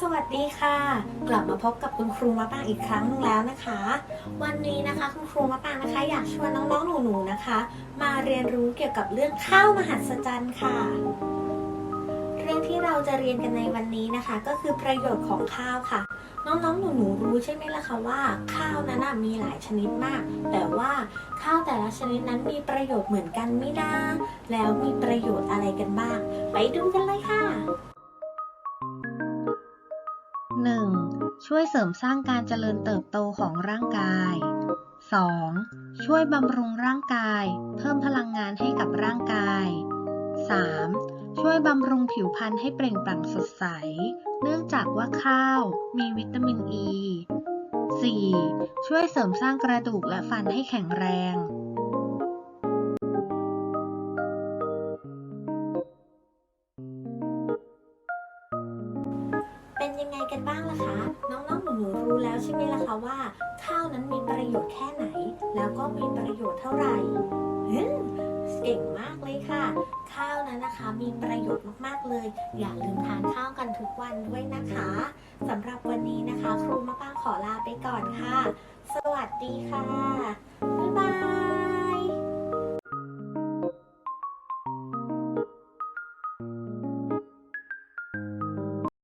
สวัสดีค่ะ กลับมาพบกับคุณครูมะปางอีกครั้งนึงแล้วนะคะ วันนี้นะคะคุณครูมะปางนะคะ อยากชวนน้องๆหนูๆนะคะ มาเรียนรู้เกี่ยวกับเรื่องข้าวมหัศจรรย์ค่ะ เรื่องที่เราจะเรียนกันในวันนี้นะคะ ก็คือประโยชน์ของข้าวค่ะ น้องๆ หนูๆ รู้ใช่ไหมล่ะคะว่าข้าวนั้นมีหลายชนิดมาก แต่ว่าข้าวแต่ละชนิดนั้นมีประโยชน์เหมือนกันไม่นะแล้วมีประโยชน์อะไรกันบ้าง ไปดูกันเลยค่ะ 1. ช่วยเสริมสร้างการเจริญเติบโตของร่างกาย 2. ช่วยบำรุงร่างกาย เพิ่มพลังงานให้กับร่างกาย 3. ช่วยบำรุงผิวพรรณให้เปล่งปลั่งสดใส เนื่องจากว่าข้าวมีวิตามินอ e. ี 4. ช่วยเสริมสร้างกระดูกและฟันให้แข็งแรง เป็นยังไงกันบ้างล่ะคะ น้องๆ หนูๆ รู้แล้วใช่ไหมล่ะคะว่า ข้าวนั้นมีประโยชน์แค่ไหน แล้วก็มีประโยชน์เท่าไหร่ ข้วนั้นนะคะ มีประโยชน์มากๆเลย อย่าลืมทานข้าวกันทุกวันด้วยนะคะสำหรับวันนี้นะคะ ครูมะปางขอลาไปก่อนค่ะ สวัสดีค่ะ บ๊ายบาย